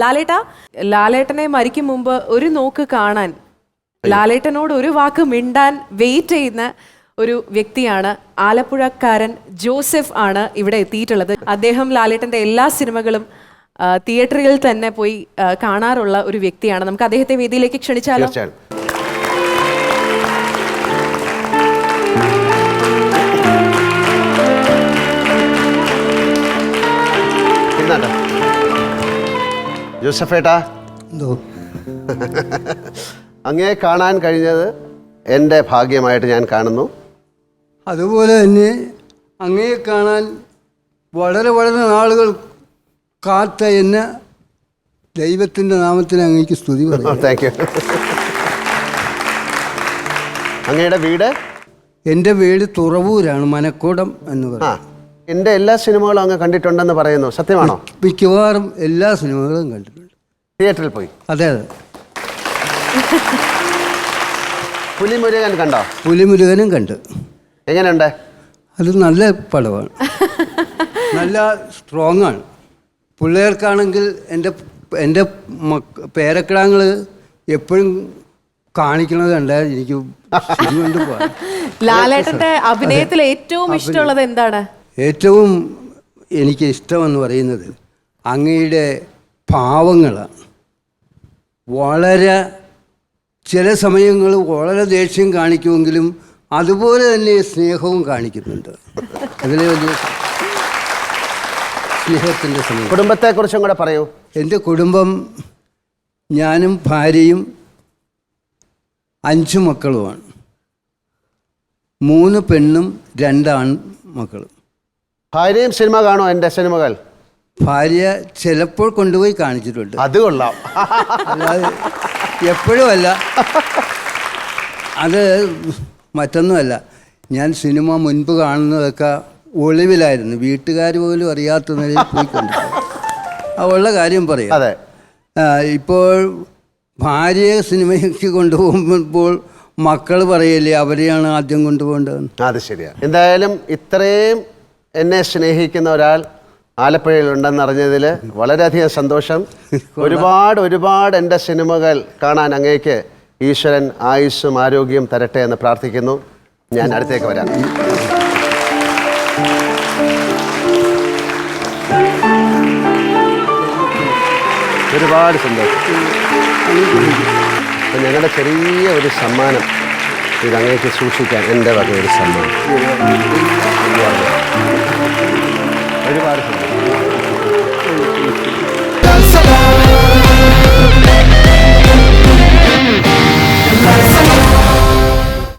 ലാലേട്ട ലാലേട്ടനെ മരിക്കും മുമ്പ് ഒരു നോക്ക് കാണാൻ ലാലേട്ടനോട് ഒരു വാക്ക് മിണ്ടാൻ വെയിറ്റ് ചെയ്യുന്ന ഒരു വ്യക്തിയാണ് ആലപ്പുഴക്കാരൻ ജോസഫ് ആണ് ഇവിടെ എത്തിയിട്ടുള്ളത്. അദ്ദേഹം ലാലേട്ടന്റെ എല്ലാ സിനിമകളും തിയേറ്ററിൽ തന്നെ പോയി കാണാറുള്ള ഒരു വ്യക്തിയാണ്. നമുക്ക് അദ്ദേഹത്തെ വേദിയിലേക്ക് ക്ഷണിച്ചാലോ? ജോസഫേട്ടാ എന്തോ? അങ്ങേ കാണാൻ കഴിഞ്ഞത് എന്റെ ഭാഗ്യമായിട്ട് ഞാൻ കാണുന്നു. അതുപോലെ തന്നെ അങ്ങേ കാണാൻ വളരെ വളരെ നാളുകൾ കാത്ത എന്നെ ദൈവത്തിന്റെ നാമത്തിന് അങ്ങേക്ക് സ്തുതി താങ്ക് യു അങ്ങയുടെ വീട്? എന്റെ വീട് തുറവൂരാണ് മനക്കോടം എന്ന് ആ. പറയും. എന്റെ എല്ലാ സിനിമകളും അങ്ങ് കണ്ടിട്ടുണ്ടെന്ന് പറയുന്നു. സത്യമാണോ? മിക്കവാറും എല്ലാ സിനിമകളും കണ്ടിട്ടുണ്ട്. തിയേറ്ററിൽ പോയി. അതെ അതെ. പുലിമുരുകൻ കണ്ടോ? പുലിമുരുകനും കണ്ട്. എങ്ങനെയുണ്ട്? അത് നല്ല പടമാണ് നല്ല സ്ട്രോങ് ആണ് പിള്ളേർക്കാണെങ്കിൽ എന്റെ എന്റെ മക്ക പേരക്കിടാങ്ങൾ എപ്പോഴും കാണിക്കണത് കണ്ടാൽ എനിക്ക് ലാലേട്ടന്റെ അഭിനയത്തിൽ ഏറ്റവും ഇഷ്ടമുള്ളത് എന്താണ്? ഏറ്റവും എനിക്ക് ഇഷ്ടമെന്ന് പറയുന്നത് അങ്ങയുടെ ഭാവങ്ങളാണ് വളരെ ചില സമയങ്ങൾ വളരെ ദേഷ്യം കാണിക്കുമെങ്കിലും അതുപോലെ തന്നെ സ്നേഹവും കാണിക്കുന്നുണ്ട്. അതിലെ വലിയ സ്നേഹത്തിന്റെ സമയം. കുടുംബത്തെക്കുറിച്ചും കൂടെ പറയൂ. എന്റെ കുടുംബം ഞാനും ഭാര്യയും അഞ്ച് മക്കളുമാണ്. മൂന്ന് പെണ്ണും രണ്ടാൺ മക്കളും. ഭാര്യയും സിനിമ കാണോ എന്റെ സിനിമകൾ? ഭാര്യ ചിലപ്പോൾ കൊണ്ടുപോയി കാണിച്ചിട്ടുണ്ട്. അത് കൊള്ളാം. അല്ലാതെ എപ്പോഴും അല്ല. അത് മറ്റൊന്നുമല്ല. ഞാൻ സിനിമ മുൻപ് കാണുന്നതൊക്കെ ഒളിവിലായിരുന്നു. വീട്ടുകാർ പോലും അറിയാത്ത നിലയിൽ പോയി കണ്ടിട്ടുണ്ട് ആ ഉള്ള കാര്യം പറയാം. അതെ. ഇപ്പോൾ ഭാര്യയെ സിനിമയ്ക്ക് കൊണ്ടുപോകുമ്പോൾ മക്കൾ പറയില്ലേ അവരെയാണ് ആദ്യം കൊണ്ടുപോകേണ്ടത് അത് ശരിയാണ് എന്തായാലും ഇത്രയും എന്നെ സ്നേഹിക്കുന്ന ഒരാൾ ആലപ്പുഴയിൽ ഉണ്ടെന്ന് അറിഞ്ഞതിൽ വളരെയധികം സന്തോഷം. ഒരുപാട് ഒരുപാട് എന്റെ സിനിമകൾ കാണാൻ അങ്ങേക്ക് ഈശ്വരൻ ആയുസ്സും ആരോഗ്യവും തരട്ടെ എന്ന് പ്രാർത്ഥിക്കുന്നു. ഞാൻ അടുത്തേക്ക് വരാം. ഒരുപാട് സന്തോഷം. അപ്പം ഞങ്ങളുടെ ചെറിയ ഒരു സമ്മാനം ഇത് അങ്ങേക്ക് സൂക്ഷിക്കാൻ എന്റെ വക ഒരു സമ്മാനം.